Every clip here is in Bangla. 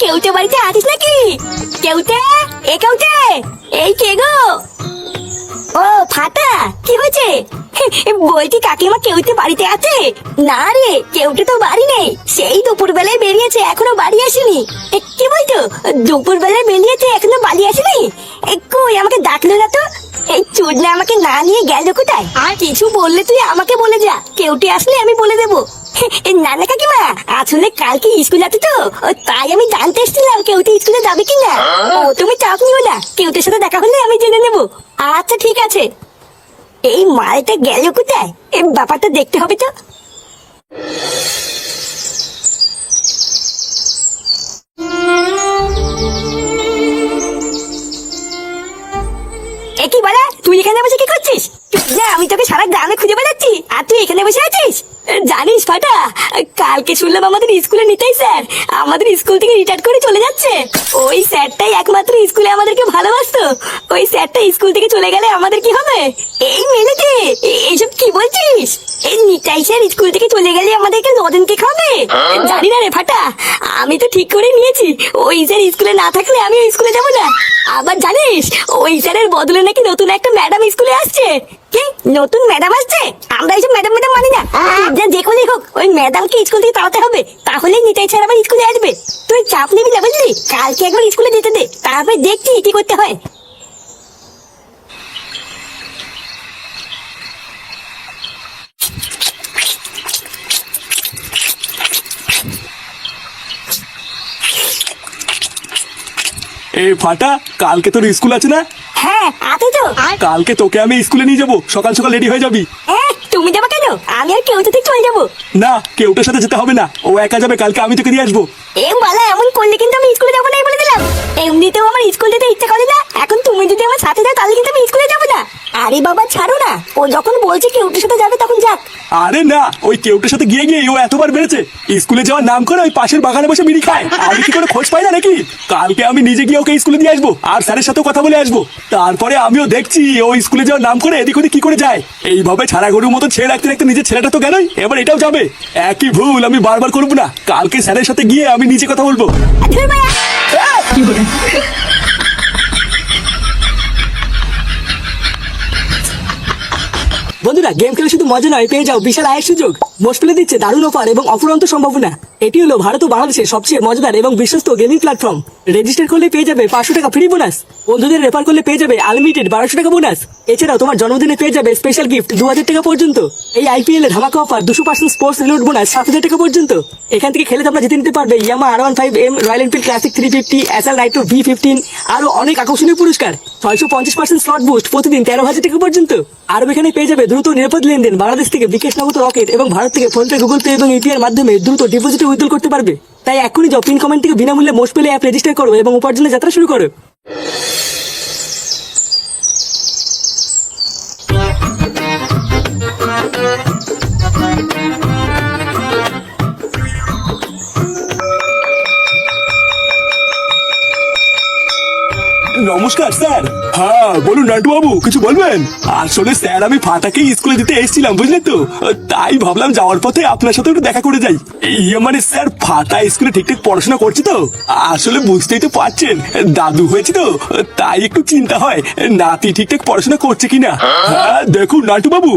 কেউটে বাড়িতে আছিস নাকি? কেউটে? এ কেউটে? এই কে গো? ও, ফাটা, কি হয়েছে? বলছি কাকিমা কেউটে বাড়িতে আছে? না রে, কেউটে তো বাড়ি নেই। সেই দুপুর বেলায় বেরিয়েছে, এখনও বাড়ি আসেনি। কি বলতো? দুপুর বেলায় বেরিয়েছে, এখনও বাড়ি আসেনি? কই, আমাকে ডাকলো না চুদনা আমাকে না নিয়ে গেল কোথায়? আর? কিছু বললে তুই আমাকে বলে যা। কেউটে আসলে আমি বলে দেবো। এ, না না কাকিমা আসলে কালকে স্কুল আছে তো? তাই আমি জানতে এসেছিলাম কেউটে স্কুলে যাবে কিনা। ও তুমি চাপ নিও না। কেউটের সাথে দেখা হলে আমি জেনে নেব। আচ্ছা ঠিক আছে। এই মালটা গেল কোথায়? এই ব্যাপারটা দেখতে হবে তো। এ কি বলা তুই এখানে বসে কি করছিস? আমি তোকে সারা গ্রামে খুঁজে বেড়াচ্ছি। আর তুই এখানে বসে আছিস? জানিস ফাটা কালকে শুনলাম আমাদের স্কুলে নিতেই স্যার আমাদের স্কুল থেকে রিটায়ার করে চলে যাচ্ছে। ওই স্যারটাই একমাত্র স্কুলে আমাদেরকে ভালোবাসতো। ওই স্যারটা স্কুল থেকে চলে গেলে আমাদের কি হবে? এই মেলেতে স্কুল থেকে চলে গেলে আমাদেরকে নদিনকে খাবে জানি না রে ফাটা আমি তো ঠিক করে নিয়েছি। ওই স্যার স্কুলে না থাকলে আমি স্কুলে যাব না। আবার জানিস ওই স্যারের বদলে নাকি নতুন একটা ম্যাডাম স্কুলে আসছে। কি? নতুন ম্যাডাম আসছে? আমরা এইসব ম্যাডাম ম্যাডাম মানি না। যে যে কোনই হোক ওই ম্যাডামকে স্কুল থেকে তাড়াতে হবে। তাহলেই নিতাই স্যার আবার স্কুলে আসবে। তুই চাপ নিবি না বুঝলি? কালকে একবার স্কুলে যেতে দে। তারপরে দেখছি কি করতে হয়। এ ফাটা কালকে তোর স্কুল আছে না? হ্যাঁ আছে তো। কালকে তোকে আমি স্কুলে নিয়ে যাব। সকাল সকাল রেডি হয়ে যাবি। তুমি যাবে কেন? আমি আর কেউ থেকে চলে যাব। না কেউটার সাথে যেতে হবে না। ও একা যাবে কালকে আমি তোকে দিয়ে আসব। এ বালা এমন করলে কিন্তু আমি স্কুলে যাব না বলে দিলাম। এমনিতেও আমার স্কুল যেতে ইচ্ছা করে না। এখন তুমি যদি আমার সাথে যাও তাহলে কিন্তু আমি স্কুলে যাব না। আরে বাবা ছাড়ো না। ও যখন বলছে কেউ ওর সাথে যাবে তখন যাক। আরে না ওই কেউটার সাথে গিয়ে গিয়ে ও এতবার বেড়েছে। স্কুলে যাওয়ার নাম করে ওই পাশের বাগানে বসে বিড়ি খায়। আমি কি করে খোঁজ পাই না নাকি? কালকে আমি নিজে গিয়ে ওকে স্কুলে দিয়ে আসব আর স্যারের সাথেও কথা বলে আসব। তারপরে আমিও দেখছি ও স্কুলে যাওয়ার নাম করে এদিক ওদিক কি করে যায়। এইভাবে ছাড়া গরুর মতো ছেড়ে রাখতে রাখতে নিজের ছেলেটা তো গেলই এবার এটাও যাবে। একই ভুল আমি বারবার করব না। কালকে স্যারের সাথে গিয়ে আমি নিজে কথা বলব ধুর বাড়া। বন্ধুরা গেম খেলে শুধু মজা নয়, পেয়ে যাও বিশাল আয়ের সুযোগ। মোস্টপ্লে দিচ্ছে দারুণ অফার এবং অফুরন্ত সম্ভাবনা। এটি হলো ভারত ও বাংলাদেশের সবচেয়ে মজাদার এবং বিশ্বস্ত গেমিং প্ল্যাটফর্ম রেজিস্টার করলে পেয়ে যাবে পাঁচশো টাকা ফ্রি বোনাস বন্ধুদের রেফার করলে পেয়ে যাবে আনলিমিটেড বারোশো টাকা বোনাস এছাড়াও তোমার জন্মদিনে পেয়ে যাবে স্পেশাল গিফট দু হাজার টাকা পর্যন্ত। এই আইপিএল এর ধামাকা অফার দুশো পার্সেন্ট স্পোর্টস রিলোড বোনাস সাত হাজার টাকা পর্যন্ত। এখান থেকে খেলে তোমরা জিতে নিতে পারবে Yamaha R one five M Royal Enfield Classic three fifty SL nitro V fifteen আরও অনেক আকর্ষণীয় পুরস্কার। ছয়শো পঞ্চাশ পার্সেন্ট স্লট বুস্ট প্রতিদিন তেরো হাজার টাকা পর্যন্ত। আরও এখানে পেয়ে যাবে দ্রুত নিরাপদ লেনদেন বাংলাদেশ থেকে বিকাশ নগদ রকেট এবং ভারত থেকে ফোন পে গুগল পে এবং ইউপিআই মাধ্যমে দ্রুত ডিপোজিট উইথড্রল করতে পারবে। তাই এখনই যাও, পিন কমেন্ট থেকে বিনামূল্যে মোস পেলে অ্যাপ রেজিস্টার করো এবং উপার্জনের যাত্রা শুরু করো। নমস্কার স্যার। হ্যাঁ বলুন নান্টু বাবু কিছু বলবেন? আসলে স্যার আমি ফাটাকে স্কুলে দিতে এসেছিলাম বুঝলেন তো? তাই ভাবলাম যাওয়ার পথে আপনার সাথে একটু দেখা করে যাই। ইয়ে মানে স্যার ফাটা স্কুলে ঠিকঠাক পড়াশোনা করছে তো? আসলে বুঝতেই তো পারছেন দাদু হয়েছে তো? তাই একটু চিন্তা হয় নাতি ঠিকঠাক পড়াশোনা করছে কিনা? হ্যাঁ? দেখুন নান্টু বাবু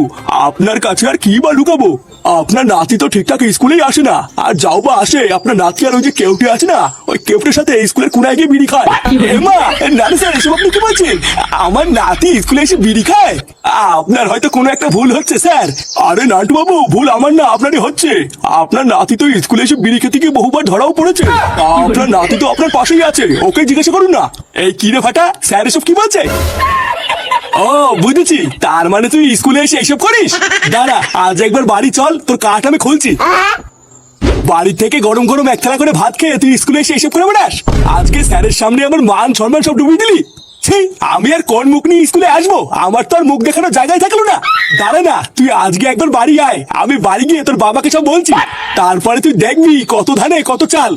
আপনার কাছে আর কি বা লুকাবো? আপনার নাতি তো ঠিকঠাক স্কুলেই আসে না। আর যাও বা আসে, আপনার নাতি আর ওই যে কেউটে আছে না, ওই কেউটের সাথে স্কুলের কোনায় গিয়ে বিড়ি খায়। না স্যার, এসব আপনি কি বলছেন? আমার নাতি স্কুলে এসে বিড়ি খায়? আপনার হয়তো কোনো একটা ভুল হচ্ছে, স্যার। আরে নাটু বাবু ভুল আমার না, আপনারই হচ্ছে। আপনার নাতি তো স্কুলে এসে বিড়ি খেতে গিয়ে বহুবার ধরাও পড়েছে। আপনার নাতি তো আপনার পাশেই আছে, ওকে জিজ্ঞাসা করুন না। এই কি রে ফাটা স্যার, এসব কি বলছে? ও, বুঝেছি। তার মানে তুই স্কুলে এসে এইসব করিস? দাঁড়া, আজ একবার বাড়ি চল, তোর কাঠ আমি খুলছি। বাড়ি থেকে গরম গরম এক থালা করে ভাত খেয়ে তুই স্কুলে এসে এসব করে বেড়াস? আজকে স্যারের সামনে আমার মান সম্মান সব ডুবিয়ে দিলি। আমি আর কোন মুখ নিয়ে স্কুলে আসব? আমার তো আর মুখ দেখানোর জায়গায় থাকল না। দাঁড়া না, তুই আজকে একবার বাড়ি আয়। আমি বাড়ি গিয়ে তোর বাবাকে সব বলছি। তারপরে তুই দেখবি কত ধানে কত চাল।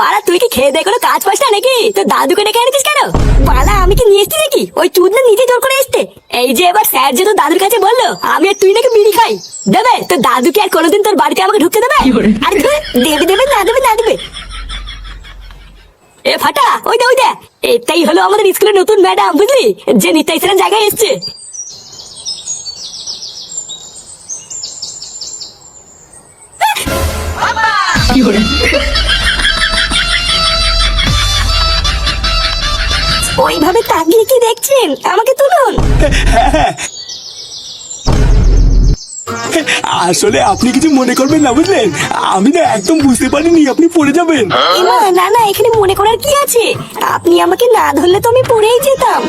বাড়া তুই কি খেয়ে কোনো কাজ পাস না নাকি? তোর দাদুকে ডেকে এনেছিস কেন? বালা আমি কি নিয়ে এসছি নাকি? ওই চুদ না নিজে জোর করে এসছে। এই যে এবার স্যার যে তোর দাদুর কাছে বলল আমি আর তুই নাকি বিড়ি খাই। দেবে? তোর দাদুকে আর কোনোদিন তোর বাড়িতে আমাকে ঢুকতে দেবে? আরে দেবে দেবে না দেবে না দেবে। এ ফাটা ওই দে ওই দে। এটাই হলো আমাদের স্কুলের নতুন ম্যাডাম বুঝলি? যে নিতাই স্যারের জায়গায় এসছে। ওইভাবে তাকিয়ে কি দেখছেন? আমাকে তুলুন। আসলে আপনি কিছু মনে করবেন না বুঝলেন? আমি না একদম বুঝতে পারিনি আপনি পড়ে যাবেন। না না এখানে মনে করার কি আছে? আপনি আমাকে না ধরলে তো আমি পড়েই যেতাম।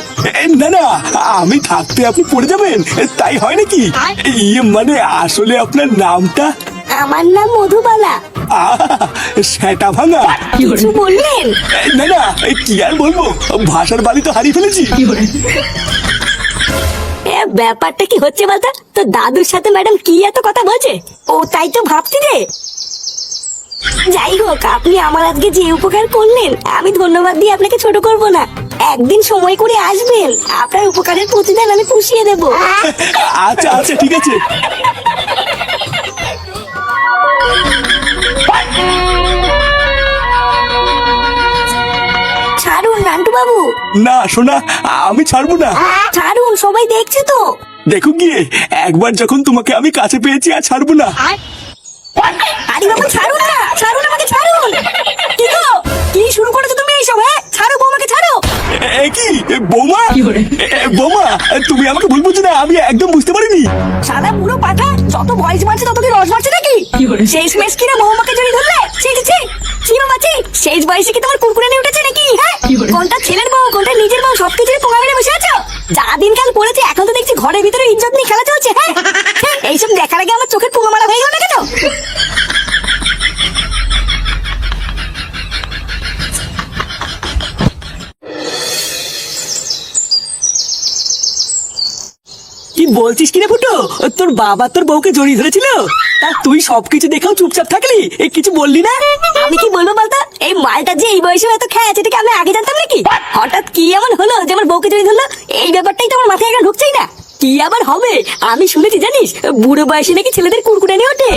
না না আমি থাকতে আপনি পড়ে যাবেন তাই হয় নাকি? ইয়ে মানে আসলে আপনার নামটা আমার নাম মধুবালা। সেটা ভাঙা। কিছু বললেন? না না কি আর বলব? ভাষার বাড়ি তো হারিয়ে ফেলেছি। ব্যাপারটা কি হচ্ছে বলতো? তো দাদুর সাথে ম্যাডাম কি এত কথা বলছে? ও তাই তো ভাবছি রে যাই হোক আপনি আমার আজকে যে উপকার করলেন আমি ধন্যবাদ দিয়ে আপনাকে ছোট করব না। একদিন সময় করে আসবেন। আপনার উপকারের প্রতিদান আমি পুষিয়ে দেব। আচ্ছা আচ্ছা ঠিক আছে। ছাড়ুন নান্টু বাবু না শোনা আমি ছাড়বো না। ছাড়ুন সবাই দেখছে তো। দেখো গিয়ে একবার যখন তোমাকে আমি কাছে পেয়েছি আর ছাড়বো না। আরে বাবু ছাড়ুন না ছাড়ুন আমাকে ছাড়ুন। কি গো? কি শুরু করেছ তুমি এইসব হ্যাঁ? ছাড়ো বৌমাকে ছাড়ো। এ, এ কি? এ, বৌমা? এ, এ, বৌমা তুমি আমাকে ভুল বুঝছ না আমি একদম বুঝতে পারিনি। সাদা বুড়ো পাঠা যত বয়স বাড়ছে তত কি রস বাড়ছে নাকি? শেষ মেশ কিনা বৌমাকে জড়িয়ে ধরলে? ছি ছি ছি। ছি বাবা ছি। শেষ বয়সে কি তোমার কুরকুরে নিয়ে উঠেছে নাকি হ্যাঁ? কোনটা ছেলের বউ কোনটা নিজের বউ সব কিছুরই পোঙা মেরে বসে আছো? যা দিনকাল পড়েছে এখন তো দেখছি ঘরের ভিতরে ইজ্জত নিয়ে খেলা চলছে হ্যাঁ? হ্যাঁ, এইসব দেখার আগে আমার চোখের পোঙা মারা হয়ে বলছিস কিরে ফুটো? তোর বাবা তোর বউকে জড়িয়ে ধরেছিল? তা তুই সবকিছু দেখেও চুপচাপ থাকলি? এ কিছু বললি না? আমি কি বলব বলতো? এই মালটা যে এই বয়সে এত খেয়ে আছে এটাকে আমি আগে জানতাম নাকি? হঠাৎ কি এমন হলো যে আমার বউকে জড়িয়ে ধরলো? এই ব্যাপারটাই তো আমার মাথায় এখন ঢুকছেই না। কি আবার হবে? আমি শুনেছি জানিস? বুড়ো বয়সে নাকি ছেলেদের কুরকুরে নিয়ে ওঠে।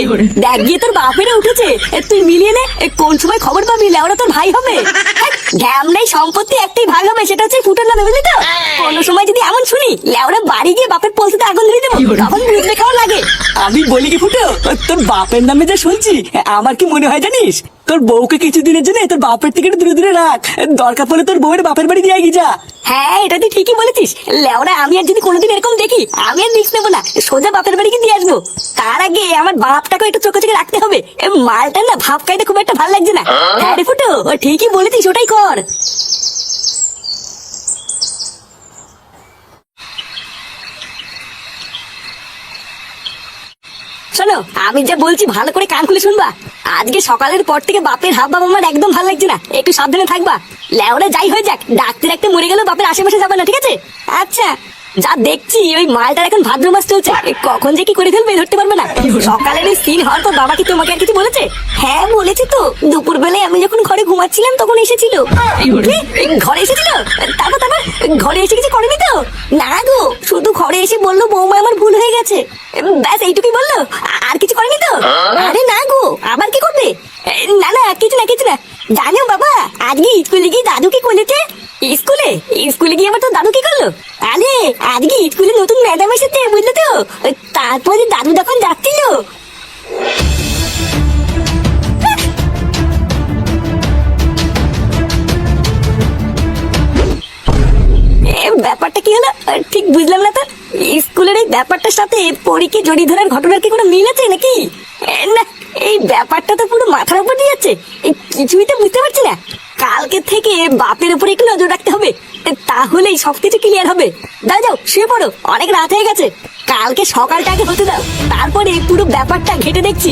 দেখ গিয়ে তোর বাপেরা উঠেছে। তুই মিলিয়ে নে। কোন সময় খবর পাবি? লেওরা তোর ভাই হবে। ঘ্যাম নেই সম্পত্তি একটাই ভাগ হবে সেটা হচ্ছে ফুটোর নামে বুঝলি তো? কোনো সময় যদি এমন শুনি লেওরা বাড়ি গিয়ে বাপের পলসিতে আগুন ধরে দেবো তখন বুঝলে কেমন লাগে। আমি বলি কি ফুটো তোর বাপের নামে যা শুনছি আমার কি মনে হয় জানিস? তোর বউকে কিছুদিনের জন্য তোর বাপের থেকে দূরে দূরে রাখ। দরকার পড়লে তোর বউয়ের বাপের বাড়ি দিয়ে গিয়ে যা। হ্যাঁ এটা তুই ঠিকই বলেছিস। লেওরা আমি আর যদি কোনোদিন এরকম দেখি আমি আর রিস্ক নেব না। সোজা বাপের বাড়ি গিয়ে দিয়ে আসব। তার আগে আমার বাপটাকে একটু চোখে চোখে রাখতে হবে। মালটা না ভাব খাইতে খুব একটা ভালো লাগছে না। হ্যাঁ রে ফুটো ও ঠিকই বলেছিস ওটাই কর। শোনো, আমি যা বলছি ভালো করে কান খুলে শুনবা। আজকে সকালের পর থেকে বাপের হাব বাবা আমার একদম ভালো লাগছে না। একটু সাবধানে থাকবা। লেওরা যাই হয়ে যাক, ডাক্তার একটা মরে গেলেও বাপের আশেপাশে যাবে না, ঠিক আছে? আচ্ছা। যা দেখছি, ওই মালটার এখন ভাদ্র মাস চলছে। কখন যে কি করে ফেলবে, ধরতে পারবে না। সকালের ওই সিন হওয়ার পর বাবা কি তোমাকে আর কিছু বলেছে? হ্যাঁ বলেছি তো। দুপুর বেলায় আমি যখন ঘরে ঘুমাচ্ছিলাম, তখন এসেছিল। ঘরে এসেছিল? তারপর তারপর? ঘরে এসে কিছু করেনি তো? না গো, শুধু ঘরে এসে বলল, বৌমা, আমার ভুল হয়ে গেছে। ব্যাস, এইটুকুই বলল। আর কিছু করেনি তো? আরে না গো, আবার কি করবে? না না, কিছু না কিছু না। জানো বাবা, আজকে স্কুলে গিয়ে দাদু কি করেছে স্কুলে? স্কুলে গিয়ে আমার তো দাদু কি করল আরে আজকে স্কুলে নতুন ম্যাডাম এসেছে, বুঝলে তো? তারপরে দাদু যখন যাচ্ছিল ব্যাপারটা কি হলো? ঠিক বুঝলাম না তো। স্কুলের এই ব্যাপারটার সাথে পরীকে জড়িয়ে ধরার ঘটনার কি কোনো মিল আছে নাকি? না, এই ব্যাপারটা তো পুরো মাথার উপর দিয়ে যাচ্ছে। কিছুই তো বুঝতে পারছি না। কালকে থেকে বাপের উপরে একটু নজর রাখতে হবে। তাহলেই সবকিছু ক্লিয়ার হবে। দাও যাও, শুয়ে পড়ো। অনেক রাত হয়ে গেছে। কালকে সকালটা আগে হতে দাও। তারপরে পুরো ব্যাপারটা ঘেটে দেখছি।